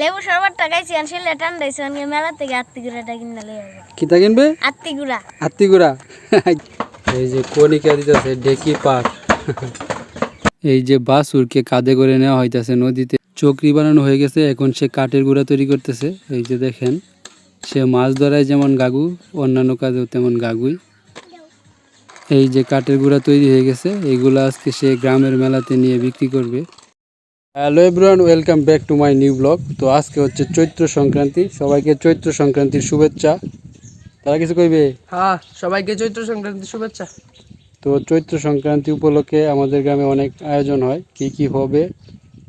লেবু শরবত টাকাইছি আর সেলে ঠান্ডাইছে অনেক মেলা থেকে আত্মি গুড়াটা কিনে লেগে কিতা কিনবে? আত্মি গুড়া আত্মিগুড়া এই যে কণিকা দিতেছে ডেকি এই যে বাসুরকে কাঁধে করে নেওয়া হইতাছে নদীতে। চকরি বানানো হয়ে গেছে এখন সে কাঠের গুঁড়া তৈরি করতেছে। এই যে দেখেন সে মাছ ধরায় যেমন গাগু অন্যান্য কাজেও তেমন গাগুই। এই যে কাঠের গুঁড়া তৈরি হয়ে গেছে এইগুলো আজকে সে গ্রামের মেলাতে নিয়ে বিক্রি করবে। Hello everyone welcome back to my new vlog তো আজকে হচ্ছে চৈত্র সংক্রান্তি। সবাইকে চৈত্র সংক্রান্তির শুভেচ্ছা। তারা কিছু কইবে? হ্যাঁ সবাইকে চৈত্র সংক্রান্তির শুভেচ্ছা। তো চৈত্র সংক্রান্তি উপলক্ষে আমাদের গ্রামে অনেক আয়োজন হয়। কি কি হবে?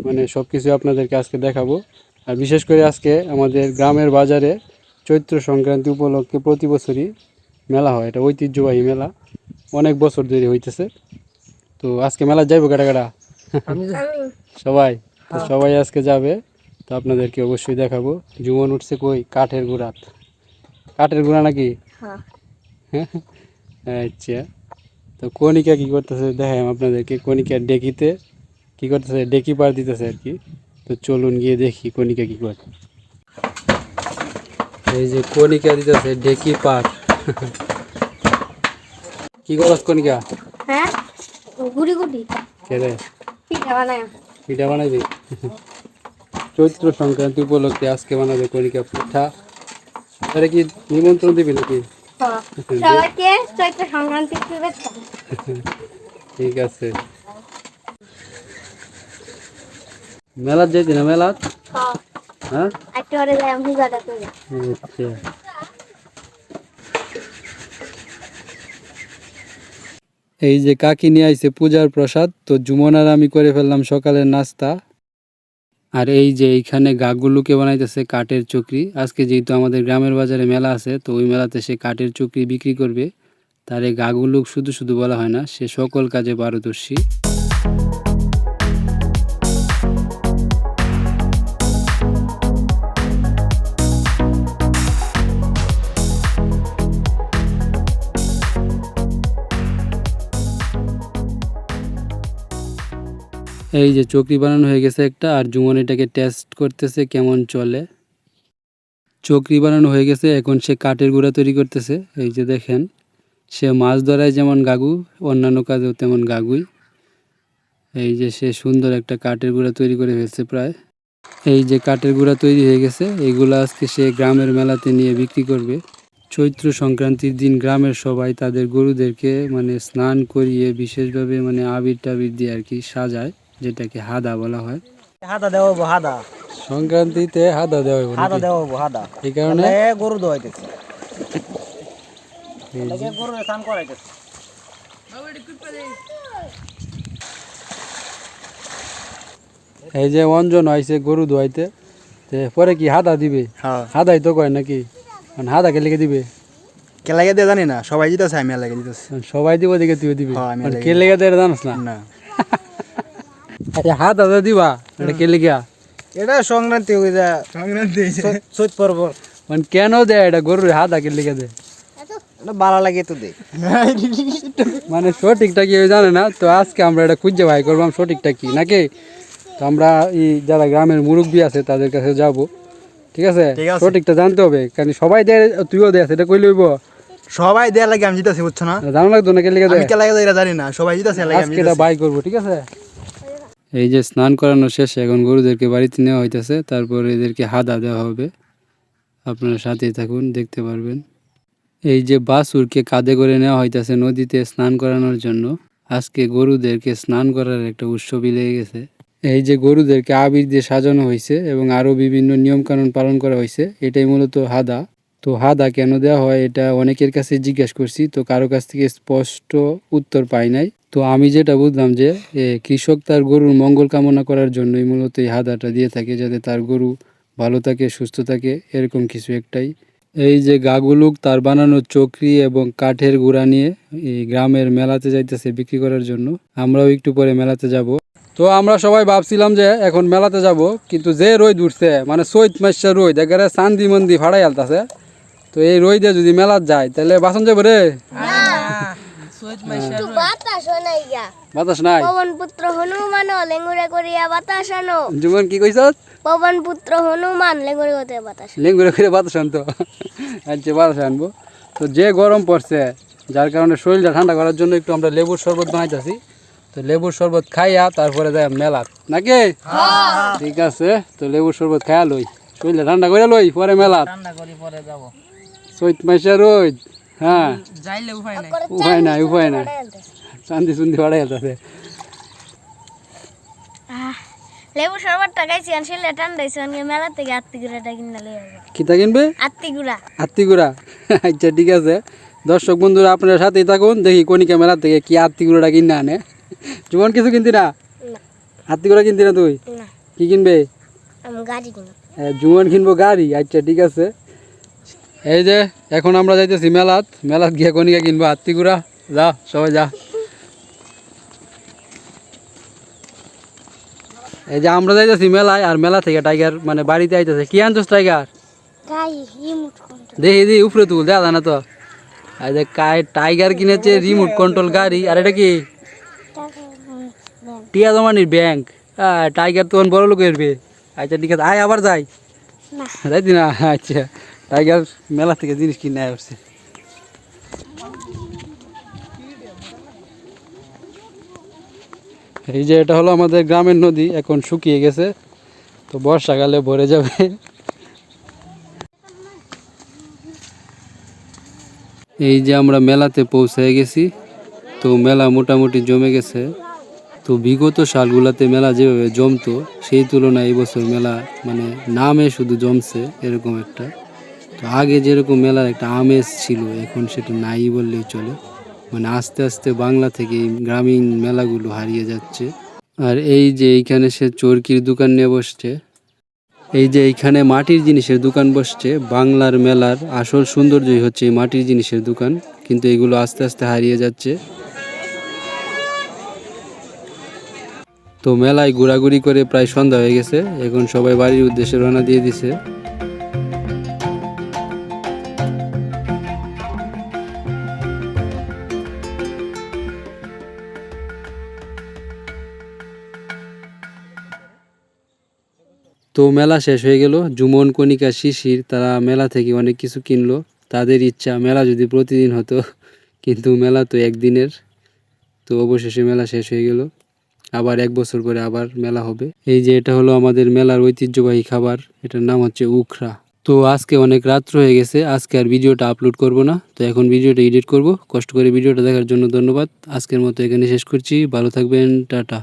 মানে সব কিছু আপনাদেরকে আজকে দেখাবো। আর বিশেষ করে আজকে আমাদের গ্রামের বাজারে চৈত্র সংক্রান্তি উপলক্ষে প্রতি বছরই মেলা হয়। এটা ঐতিহ্যবাহী মেলা। অনেক বছর ধরে হইতেছে। তো আজকে মেলা যাইবো কাটা কাটা সবাই তো সবাই আজকে যাবে তো আপনাদেরকে অবশ্যই দেখাবো। জুমন উঠছে কই? কাঠের গুড়াত কাঠের গুড়া নাকি? হ্যাঁ। আচ্ছা। তো কণিকা কি করতেছে? দেখাম আপনাদেরকে। কণিকা ডেকিতে কি করতেছে? ডেকি পার দিতেছে আর কি। তো চলুন গিয়ে দেখি কণিকা কি করে। এই যে কণিকা দিতেছে ডেকি পার। কি করস কণিকা? হ্যাঁ? গুড়ি গুড়ি কে রে? পিঠা বানায়। পিঠা বানাবি চৈত্র সংক্রান্তি উপলক্ষে আজকে বানাবে কণিকা পিঠা। আরে কি নিমন্ত্রণ দিবি নাকি? সবাইকে চৈত্র সংক্রান্তি শুভেচ্ছা। ঠিক আছে। মেলাত যাইতি না মেলাত হ্যাঁ? একটু হরে যাই আমি আচ্ছা। এই যে কাকি নিয়ে আইছে পূজার প্রসাদ, তো জুমন আর আমি করে ফেললাম সকালের নাস্তা। আর এই যে এইখানে গাগুলোকে বানাইতেছে কাঠের চকরি। আজকে যেহেতু আমাদের গ্রামের বাজারে মেলা আছে, তো ওই মেলাতে সে কাঠের চকরি বিক্রি করবে। তার এই গাগুলুক শুধু শুধু বলা হয় না, সে সকল কাজে পারদর্শী। এই যে চকরি বানানো হয়ে গেছে একটা, আর জুমন এটাকে টেস্ট করতেছে কেমন চলে। চকরি বানানো হয়ে গেছে, এখন সে কাঠের গুঁড়া তৈরি করতেছে, এই যে দেখেন। সে মাছ ধরায় যেমন গাগু, অন্যান্য কাজেও তেমন গাগুই। এই যে সে সুন্দর একটা কাঠের গুঁড়া তৈরি করে ফেলছে প্রায়। এই যে কাঠের গুঁড়া তৈরি হয়ে গেছে এইগুলো আজকে সে গ্রামের মেলাতে নিয়ে বিক্রি করবে। চৈত্র সংক্রান্তির দিন গ্রামের সবাই তাদের গরুদেরকে মানে স্নান করিয়ে বিশেষভাবে মানে আবির টাবির দিয়ে আর কি সাজায়। যেটাকে হাদা বলা হয়। হাদা দেওয়া হব হাদা। সংক্রান্তিতে হাদা দেওয়া হবে হাদা? দেওয়া হব হাদা। এই কারণে? এ গরু দোয়াইতেছে। এই যে গরু স্নান করাইতেছে। এই যে অঞ্জন হয়েছে গরু ধোয়াইতে তে পরে কি হাদা দিবে? হ্যাঁ। হাদাই তো কয় নাকি? মানে হাদা কে দিবে? কে লাগে দিয়ে জানি না সবাই দিতেছে আমি লাগে দিতেছে। সবাই দিব দিকে তুই দিবি। হ্যাঁ, মানে কে লেগে দেয় জানাস না? না। হাদা দিবা এটা কে লেগা এটা সংক্রান্তি হয়ে সংক্রান্তি চৈত পর্ব। মানে কেন দেয় এটা গরুর দেয়? এটা বালা লাগে তো দে মানে সঠিকটা কি জানে না? তো আজকে আমরা এটা খুঁজে ভাই করবাম সঠিকটা কি? নাকি? তো আমরা এই যারা গ্রামের মুরব্বী আছে তাদের কাছে যাব। ঠিক আছে? সঠিকটা জানতে হবে কারণ সবাই দেয় তুইও দেয় সেটা কই লইব সবাই দেয়া লাগে আমি জিতাছি বুঝছ না? জানো লাগতো না কে লিখে আমি দেয়? কে লাগে এটা জানি না সবাই জিতাছে লাগে আমি এটা বাই করব ঠিক আছে? এই যে স্নান করানো শেষে এখন গরুদেরকে বাড়িতে নেওয়া হইতেছে, তারপর এদেরকে হাদা দেওয়া হবে। আপনারা সাথেই থাকুন, দেখতে পারবেন। এই যে বাসুরকে কাঁধে করে নেওয়া হইতেছে নদীতে স্নান করানোর জন্য, আজকে গরুদেরকে স্নান করার একটা উৎসবই লেগে গেছে। এই যে গরুদেরকে আবির দিয়ে সাজানো হয়েছে এবং আরও বিভিন্ন নিয়মকানুন পালন করা হয়েছে এটাই মূলত হাদা। তো হাদা কেন দেওয়া হয় এটা অনেকের কাছে জিজ্ঞেস করছি, তো কারও কাছ থেকে স্পষ্ট উত্তর পাই নাই। তো আমি যেটা বুঝলাম যে কৃষক তার গরুর মঙ্গল কামনা করার জন্যই মূলত এই হাদাটা দিয়ে থাকে, যাতে তার গরু ভালো থাকে, সুস্থ থাকে, এরকম কিছু একটাই। এই যে গাগুলুক তার বানানো চকরি এবং কাঠের গুঁড়া নিয়ে এই গ্রামের মেলাতে যাইতেছে বিক্রি করার জন্য, আমরাও একটু পরে মেলাতে যাব। তো আমরা সবাই ভাবছিলাম যে, এখন মেলাতে যাব, কিন্তু যে রোদ উঠছে মানে চৈত মাসে রোদ, একেবারে চান্দি মন্দি ফাড়াই আলতাছে। তো এই রোদে যদি মেলাত যায় তাহলে বাসন যাব রে। বাতাস বাতাস নাই? পবন পুত্র হনুমান লেঙ্গুরে করিয়া বাতাস আনো। জীবন কি কইছ? পবন পুত্র হনুমান লেঙ্গুরে করতে বাতাস লেঙ্গুরে করে বাতাস আনতো। আচ্ছা বাতাস আনব। তো যে গরম পড়ছে যার কারণে শরীরটা ঠান্ডা করার জন্য একটু আমরা লেবুর শরবত বানাইতেছি। তো লেবুর শরবত খাইয়া তারপরে যাই মেলাত। নাকি? ঠিক আছে তো লেবুর শরবত খাইয়া লই। শরীরটা ঠান্ডা করে লই পরে মেলাত। ঠান্ডা করি পরে যাব। চৈত মাসে রোদ হ্যাঁ। যাইলে উপায় নাই। উপায় নাই উপায় নাই। শান্তি সুন্দি বাড়াই আছে লেবু শিলে মেলা থেকে গুড়াটা কিনে লিয়ে কিতা কিনবে? গুড়া। আচ্ছা ঠিক আছে। দর্শক বন্ধুরা আপনার সাথেই থাকুন। দেখি কনিকা মেলা থেকে কি আত্মিগুড়াটা কিনে আনে। জীবন কিছু কিনতি না? আত্মিগুড়া কিনতি না তুই? কি কিনবে? আমি গাড়ি কিনো জুমন কিনবো গাড়ি। আচ্ছা ঠিক আছে। এই যে এখন আমরা যাইতেছি মেলাত। মেলাত গিয়ে কনিকা কিনবো আত্মিগুড়া যা সবাই যা। এই যে আমরা যাইতেছি মেলায় আর মেলা থেকে টাইগার মানে বাড়িতে আইতেছে। কি আনছোস টাইগার? দেখি দি উপরে তুল দেখা যায় না তো। এই যে টাইগার কিনেছে রিমোট কন্ট্রোল গাড়ি। আর এটা কি? টিয়া জমানির ব্যাংক টাইগার তখন বড় লোক এরবে আচ্ছা ঠিক আছে আয় আবার যাই। না। আচ্ছা। টাইগার মেলা থেকে জিনিস কিনে আসছে এই যে এটা হলো আমাদের গ্রামের নদী, এখন শুকিয়ে গেছে। তো বর্ষাকালে ভরে যাবে। এই যে আমরা মেলাতে পৌঁছে গেছি। তো মেলা মোটামুটি জমে গেছে। তো বিগত সালগুলাতে মেলা যেভাবে জমতো, সেই তুলনায় এবছর মেলা মানে নামে শুধু জমছে, এরকম একটা। তো আগে যেরকম মেলার একটা আমেজ ছিল, এখন সেটা নাই বললেই চলে। মানে আস্তে আস্তে বাংলা থেকে গ্রামীণ মেলাগুলো হারিয়ে যাচ্ছে। আর এই যে এইখানে সে চরকির দোকান নিয়ে বসছে, এই যে এইখানে মাটির জিনিসের দোকান বসছে, বাংলার মেলার আসল সৌন্দর্যই হচ্ছে এই মাটির জিনিসের দোকান। কিন্তু এগুলো আস্তে আস্তে হারিয়ে যাচ্ছে। তো মেলায় ঘোরাঘুরি করে প্রায় সন্ধ্যা হয়ে গেছে। এখন সবাই বাড়ির উদ্দেশ্যে রওনা দিয়ে দিছে। তো মেলা শেষ হয়ে গেল। জুমন, কণিকা, শিশির, তারা মেলা থেকে অনেক কিছু কিনলো। তাদের ইচ্ছা, মেলা যদি প্রতিদিন হতো, কিন্তু মেলা তো একদিনের। তো অবশেষে মেলা শেষ হয়ে গেল। আবার এক বছর পরে আবার মেলা হবে। এই যে এটা হলো আমাদের মেলার ঐতিহ্যবাহী খাবার, এটার নাম হচ্ছে উখরা তো আজকে অনেক রাত্র হয়ে গেছে, আজকে আর ভিডিওটা আপলোড করব না। তো এখন ভিডিওটা এডিট করব। কষ্ট করে ভিডিওটা দেখার জন্য ধন্যবাদ। আজকের মতো এখানে শেষ করছি। ভালো থাকবেন, টাটা।